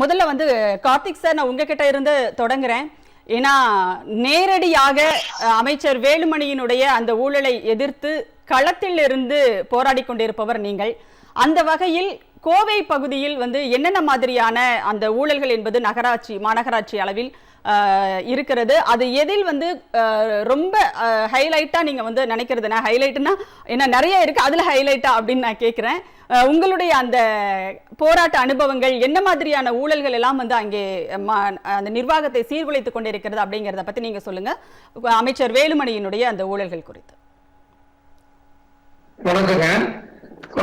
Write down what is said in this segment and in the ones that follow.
முதல்ல வந்து கார்த்திக் சார் நான் உங்ககிட்ட இருந்து தொடங்குறேன். ஏன்னா நேரடியாக அமைச்சர் வேலுமணியினுடைய அந்த ஊழலை எதிர்த்து களத்தில் இருந்து போராடி கொண்டிருப்பவர் நீங்கள். அந்த வகையில் கோவை பகுதியில் வந்து என்னென்ன மாதிரியான அந்த ஊழல்கள் என்பது நகராட்சி மாநகராட்சி அளவில் இருக்கிறது? அது எதில் வந்து ரொம்ப ஹைலைட்டாக நீங்கள் வந்து நினைக்கிறதுனா ஹைலைட்னா என்ன நிறைய இருக்குது அதில் ஹைலைட்டா அப்படின்னு நான் கேட்குறேன். உங்களுடைய அந்த போராட்ட அனுபவங்கள் என்ன மாதிரியான ஊழல்கள் எல்லாம் வந்து அங்கே அந்த நிர்வாகத்தை சீர்குலைத்து கொண்டிருக்கிறது அப்படிங்கிறத பற்றி நீங்கள் சொல்லுங்கள் அமைச்சர் வேலுமணியினுடைய அந்த ஊழல்கள் குறித்து. வணக்கங்க.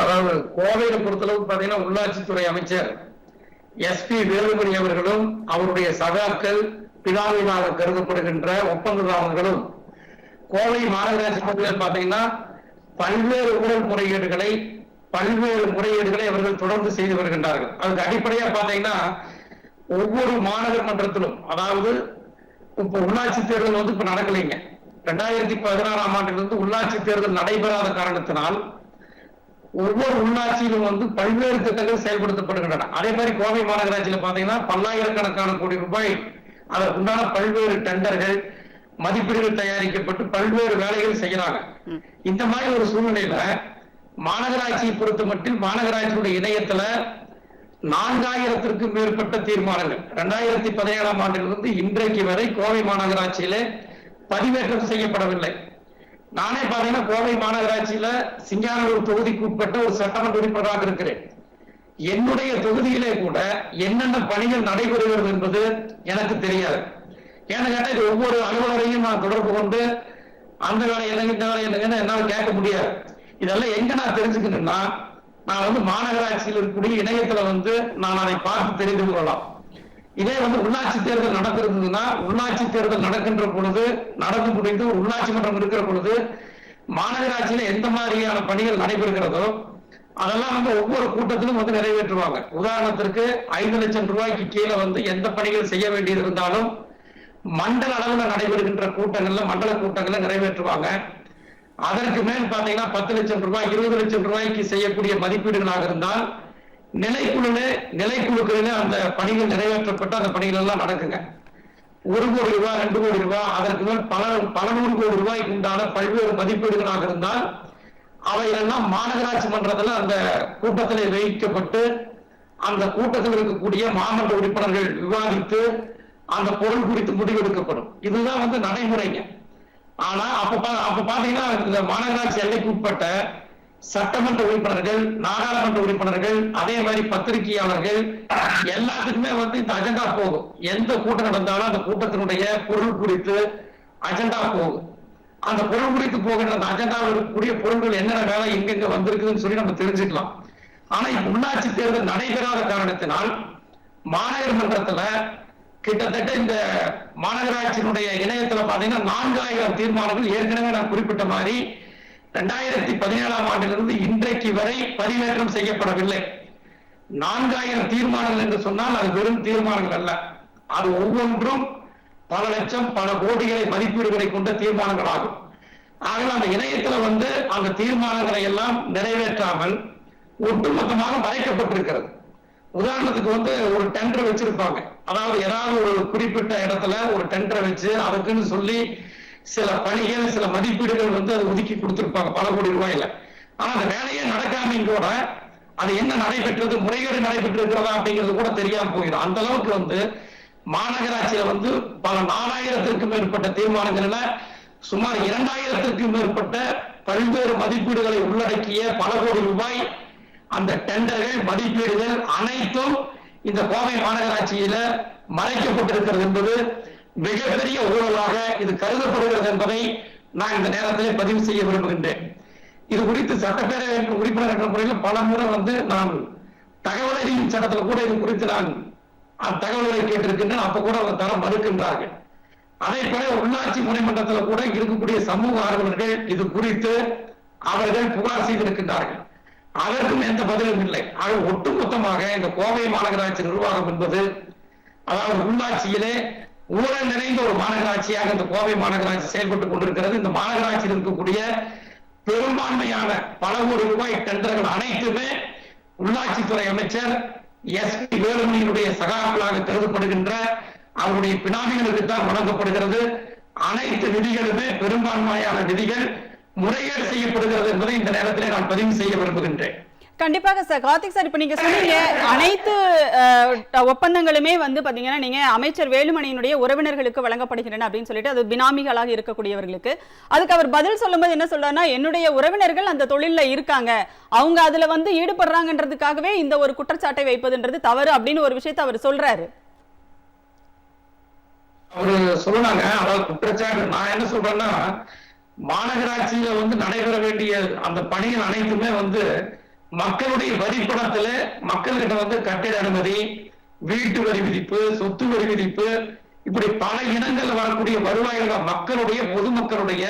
அதாவது கோவையில பொறுத்தளவுக்கு பாத்தீங்கன்னா உள்ளாட்சித்துறை அமைச்சர் எஸ்பி வேலுமணி அவர்களும் அவருடைய சகாக்கள் பிதாவினாக கருதப்படுகின்ற ஒப்பந்ததாரர்களும் கோவை மாநகராட்சி பகுதியில் பாத்தீங்கன்னா பல்வேறு ஊழல் முறைகேடுகளை பல்வேறு முறைகேடுகளை அவர்கள் தொடர்ந்து செய்து வருகின்றார்கள். அதுக்கு அடிப்படையா பாத்தீங்கன்னா ஒவ்வொரு மாநகர் மன்றத்திலும் அதாவது இப்ப உள்ளாட்சி தேர்தல் வந்து இப்ப நடக்கலைங்க. ரெண்டாயிரத்தி பதினாறாம் ஆண்டிலிருந்து உள்ளாட்சி தேர்தல் நடைபெறாத காரணத்தினால் ஒவ்வொரு உள்ளாட்சியிலும் வந்து பல்வேறு திட்டங்கள் செயல்படுத்தப்படுகின்றன. அதே மாதிரி கோவை மாநகராட்சியில பாத்தீங்கன்னா பல்லாயிரக்கணக்கான கோடி ரூபாய் அதற்குண்டான பல்வேறு டெண்டர்கள் மதிப்பீடுகள் தயாரிக்கப்பட்டு பல்வேறு வேலைகள் செய்யறாங்க. இந்த மாதிரி ஒரு சூழ்நிலையில மாநகராட்சியை பொறுத்த மட்டில் மாநகராட்சியுடைய இணையத்துல நான்காயிரத்திற்கும் மேற்பட்ட தீர்மானங்கள். ரெண்டாயிரத்தி பதினேழாம் ஆண்டிலிருந்து இன்றைக்கு வரை கோவை மாநகராட்சியிலே பதிவேற்றம் செய்யப்படவில்லை. நானே பாத்தீங்கன்னா கோவை மாநகராட்சியில சிங்கானூர் தொகுதிக்கு உட்பட்ட ஒரு சட்டமன்ற உறுப்பினராக இருக்கிறேன். என்னுடைய தொகுதியிலே கூட என்னென்ன பணிகள் நடைபெறுகிறது என்பது எனக்கு தெரியாது. ஏன்னு கேட்டா இது ஒவ்வொரு அலுவலரையும் நான் தொடர்பு கொண்டு அந்த வேலை என்னங்க இந்த வேலை என்னங்கன்னு என்னால் கேட்க முடியாது. இதெல்லாம் எங்க நான் தெரிஞ்சுக்கணும்னா நான் வந்து மாநகராட்சியில் இருக்கக்கூடிய இணையத்துல வந்து நான் அதை பார்த்து தெரிந்து கொள்ளலாம். இதே வந்து உள்ளாட்சி தேர்தல் நடந்திருந்ததுன்னா உள்ளாட்சி தேர்தல் நடக்கின்ற பொழுது நடந்து முடிந்து உள்ளாட்சி மன்றம் இருக்கிற பொழுது மாநகராட்சியில எந்த மாதிரியான பணிகள் நடைபெறுகிறதோ அதெல்லாம் வந்து ஒவ்வொரு கூட்டத்திலும் வந்து நிறைவேற்றுவாங்க. உதாரணத்திற்கு ஐந்து லட்சம் ரூபாய்க்கு கீழே வந்து எந்த பணிகள் செய்ய வேண்டியது இருந்தாலும் மண்டல அளவுல நடைபெறுகின்ற கூட்டங்கள்ல மண்டல கூட்டங்கள்ல நிறைவேற்றுவாங்க. அதற்கு மேல் பாத்தீங்கன்னா பத்து லட்சம் ரூபாய் இருபது லட்சம் ரூபாய்க்கு செய்யக்கூடிய மதிப்பீடுகளாக இருந்தால் நிலைக்குழுல நிலைக்குழுக்களில அந்த பணிகள் நிறைவேற்றப்பட்டு அந்த பணிகள் எல்லாம் நடக்குங்க. ஒரு கோடி ரூபாய் ரெண்டு கோடி ரூபாய் அதற்கு மேல் பல பல நூறு கோடி ரூபாய்க்கு உண்டான பல்வேறு மதிப்பீடுகளாக இருந்தால் அவையெல்லாம் மாநகராட்சி மன்றத்தில் அந்த கூட்டத்தில் வைக்கப்பட்டு அந்த கூட்டத்தில் இருக்கக்கூடிய மாமன்ற உறுப்பினர்கள் விவாதித்து அந்த பொருள் குறித்து முடிவெடுக்கப்படும். இதுதான் வந்து நடைமுறைங்க. ஆனா அப்ப பா- அப்ப பாத்தீங்கன்னா இந்த மாநகராட்சி எல்லைக்கு உட்பட்ட சட்டமன்ற உறுப்பினர்கள் நாடாளுமன்ற உறுப்பினர்கள் அதே மாதிரி பத்திரிகையாளர்கள் எல்லாத்துக்குமே வந்து இந்த அஜெண்டா போகும். எந்த கூட்டம் நடந்தாலும் அந்த கூட்டத்தினுடைய பொருள் குறித்து அஜெண்டா போகும். அந்த பொருள் குறித்து போகின்ற அந்த அஜெண்டாவில் இருக்கக்கூடிய பொருள்கள் என்னென்ன வேலை எங்கெங்க வந்திருக்குதுன்னு சொல்லி நம்ம தெரிஞ்சுக்கலாம். ஆனா இப்ப உள்ளாட்சி தேர்தல் நடைபெறாத காரணத்தினால் மாநகர் மன்றத்துல கிட்டத்தட்ட இந்த மாநகராட்சியினுடைய இணையத்துல பாத்தீங்கன்னா நான்காயிரம் தீர்மானங்கள் ஏற்கனவே நான் குறிப்பிட்ட மாதிரி ரெண்டாயிரத்தி பதினேழாம் ஆண்டிலிருந்து இன்றைக்கு வரை பதிவேற்றம் செய்யப்படவில்லை. நான்காயிரம் தீர்மானங்கள் என்று சொன்னால் அது வெறும் தீர்மானங்கள் அல்ல. அது ஒவ்வொன்றும் பல லட்சம் பல கோடிகளை மதிப்பீடுகளை கொண்ட தீர்மானங்கள் ஆகும். ஆகவே அந்த இணையத்துல வந்து அந்த தீர்மானங்களை எல்லாம் நிறைவேற்றாமல் ஒட்டுமொத்தமாக மறைக்கப்பட்டிருக்கிறது. உதாரணத்துக்கு வந்து ஒரு டெண்டர் வச்சிருப்பாங்க. அதாவது ஏதாவது ஒரு குறிப்பிட்ட இடத்துல ஒரு டெண்டரை வச்சு அதுக்குன்னு சொல்லி சில பணிகள் சில மதிப்பீடுகள் வந்து அதை ஒதுக்கி கொடுத்திருப்பாங்க. பல கோடி ரூபாயில. ஆனா அந்த வேலையே நடக்காம கூட அது என்ன நடைபெற்றது முறைகேடு நடைபெற்று இருக்கிறதா அப்படிங்கிறது கூட தெரியாம போயிடும். அந்த அளவுக்கு வந்து மாநகராட்சியில வந்து பல நாலாயிரத்திற்கும் மேற்பட்ட தீர்மானங்கள்ல சுமார் இரண்டாயிரத்திற்கும் மேற்பட்ட பல்வேறு மதிப்பீடுகளை உள்ளடக்கிய பல கோடி ரூபாய் அந்த டெண்டர்கள் மதிப்பீடுகள் அனைத்தும் இந்த கோவை மாநகராட்சியில மறைக்கப்பட்டிருக்கிறது என்பது மிகப்பெரிய ஊழலாக இது கருதப்படுகிறது என்பதை நான் இந்த நேரத்திலே பதிவு செய்ய விரும்புகின்றேன். இது குறித்து சட்டப்பேரவை உறுப்பினர் என்ற முறையில் பல முறை வந்து நான் தகவல் அறியும் கூட இது குறித்து நான் அந்த தகவல்களை கேட்டிருக்கின்றேன். அப்ப கூட அவங்க தர மறுக்கின்றார்கள். அதே போல உள்ளாட்சி முனைமன்றத்தில் கூட இருக்கக்கூடிய சமூக ஆர்வலர்கள் இது குறித்து அவர்கள் புகார் செய்திருக்கின்றார்கள். அதற்கும் எந்த பதிலும் இல்லை. ஆக ஒட்டுமொத்தமாக இந்த கோவை மாநகராட்சி நிர்வாகம் என்பது அதாவது உள்ளாட்சியிலே ஊழல் நிறைந்த ஒரு மாநகராட்சியாக இந்த கோவை மாநகராட்சி செயல்பட்டுக் கொண்டிருக்கிறது. இந்த மாநகராட்சியில் இருக்கக்கூடிய பெரும்பான்மையான பல கோடி ரூபாய் டெண்டர்கள் அனைத்துமே உள்ளாட்சித்துறை அமைச்சர் எஸ் பி வேலுமணியினுடைய சகாக்களாக கருதப்படுகின்ற அவருடைய பினாமிகளுக்கு தான் வழங்கப்படுகிறது. அனைத்து நிதிகளுமே பெரும்பான்மையான நிதிகள் முறைகேடு செய்யப்படுகிறது என்பதை இந்த நேரத்தில் நான் பதிவு செய்ய விரும்புகின்றேன். கண்டிப்பாக சார். கார்த்திக் சார் இப்போ நீங்கள் சொன்னீங்க அனைத்து ஒப்பந்தங்களுமே வந்து பார்த்தீங்கன்னா நீங்கள் அமைச்சர் வேலுமணியினுடைய உறவினர்களுக்கு வழங்கப்படுகின்றன அப்படின்னு சொல்லிட்டு அது பினாமிகளாக இருக்கக்கூடியவர்களுக்கு. அதுக்கு அவர் பதில் சொல்லும்போது என்ன சொல்றாருன்னா என்னுடைய உறவினர்கள் அந்த தொழிலில் இருக்காங்க. அவங்க அதில் வந்து ஈடுபடுறாங்கன்றதுக்காகவே இந்த ஒரு குற்றச்சாட்டை வைப்பதுன்றது தவறு அப்படின்னு ஒரு விஷயத்தை அவர் சொல்றாரு. அவரு சொல்லுனாங்க அதாவது குற்றச்சாட்டு. நான் என்ன சொல்றேன்னா மாநகராட்சியில வந்து நடைபெற வேண்டிய அந்த பணிகள் அனைத்துமே வந்து மக்களுடைய வரிப்பணத்துல மக்கள்கிட்ட வந்து கட்டிட அனுமதி வீட்டு வரி விதிப்பு சொத்து வரி விதிப்பு இப்படி பல இனங்கள்ல வரக்கூடிய வருவாய்கள் மக்களுடைய பொதுமக்களுடைய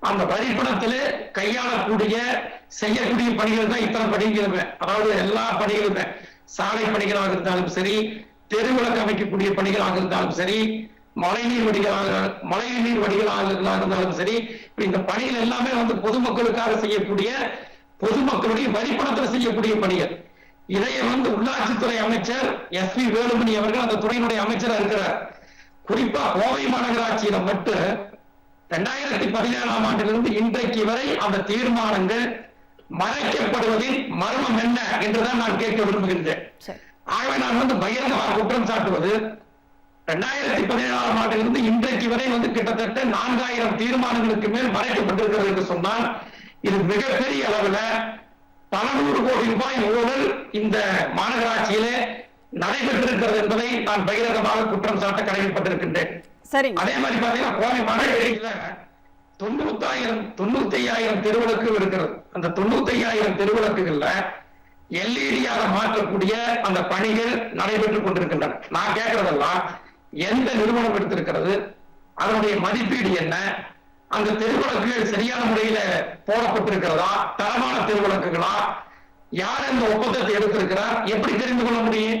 அந்த வரிப்பணத்துல கையாளக்கூடிய செய்யக்கூடிய பணிகள் தான் இத்தனை பணிகளுமே. அதாவது எல்லா பணிகளுமே. சாலை பணிகளாக இருந்தாலும் சரி தெருவிளக்கு அமைக்கக்கூடிய பணிகளாக இருந்தாலும் சரி மழைநீர் வடிகளாக மழைநீர் வடிகளாக இருந்தாலும் சரி இந்த பணிகள் எல்லாமே வந்து பொதுமக்களுக்காக செய்யக்கூடிய பொதுமக்களுடைய வரிப்பணத்தில் செய்யக்கூடிய பணிகள். இதைய வந்து உள்ளாட்சித்துறை அமைச்சர் எஸ் பி வேலுமணி அவர்கள் அந்த துறையினுடைய அமைச்சரா இருக்கிறார். குறிப்பா கோவை மாநகராட்சியில மட்டும் இரண்டாயிரத்தி பதினேழாம் ஆண்டிலிருந்து இன்றைக்கு வரை அந்த தீர்மானங்கள் மறைக்கப்படுவதின் மர்மம் என்ன என்றுதான் நான் கேட்க விரும்புகின்றேன். ஆகவே நான் வந்து பகிரங்கமாக குற்றம் சாட்டுவது. இரண்டாயிரத்தி பதினேழாம் ஆண்டிலிருந்து இன்றைக்கு வரை வந்து கிட்டத்தட்ட நான்காயிரம் தீர்மானங்களுக்கு மேல் மறைக்கப்பட்டிருக்கிறது என்று சொன்னால் இது மிகப்பெரிய அளவுல பல நூறு கோடி ரூபாய் ஊழல் இந்த மாநகராட்சியிலே நடைபெற்றிருக்கிறது என்பதை நான் பகிரங்கமாக குற்றம் சாட்ட கடமைப்பட்டிருக்கின்றேன் அதே மாதிரி பாத்தீங்கன்னா கோவை மாநகரில தொண்ணூத்தாயிரம் தொண்ணூத்தி ஐயாயிரம் தெருவிளக்கு இருக்கிறது. அந்த தொண்ணூத்தி ஐயாயிரம் தெருவிளக்குகள்ல எல்இடியாக மாற்றக்கூடிய அந்த பணிகள் நடைபெற்றுக் கொண்டிருக்கின்றன. நான் கேட்கறதெல்லாம் எந்த நிறுவனம் எடுத்திருக்கிறது அதனுடைய மதிப்பீடு என்ன அந்த தெருவிளக்கு சரியான முறையில போடப்பட்டிருக்கிறதா? தரமான தெருவிளக்குகளா? யார் அந்த ஒப்பந்தத்தை எடுத்திருக்கிறார்? எப்படி தெரிந்து கொள்ள முடியும்?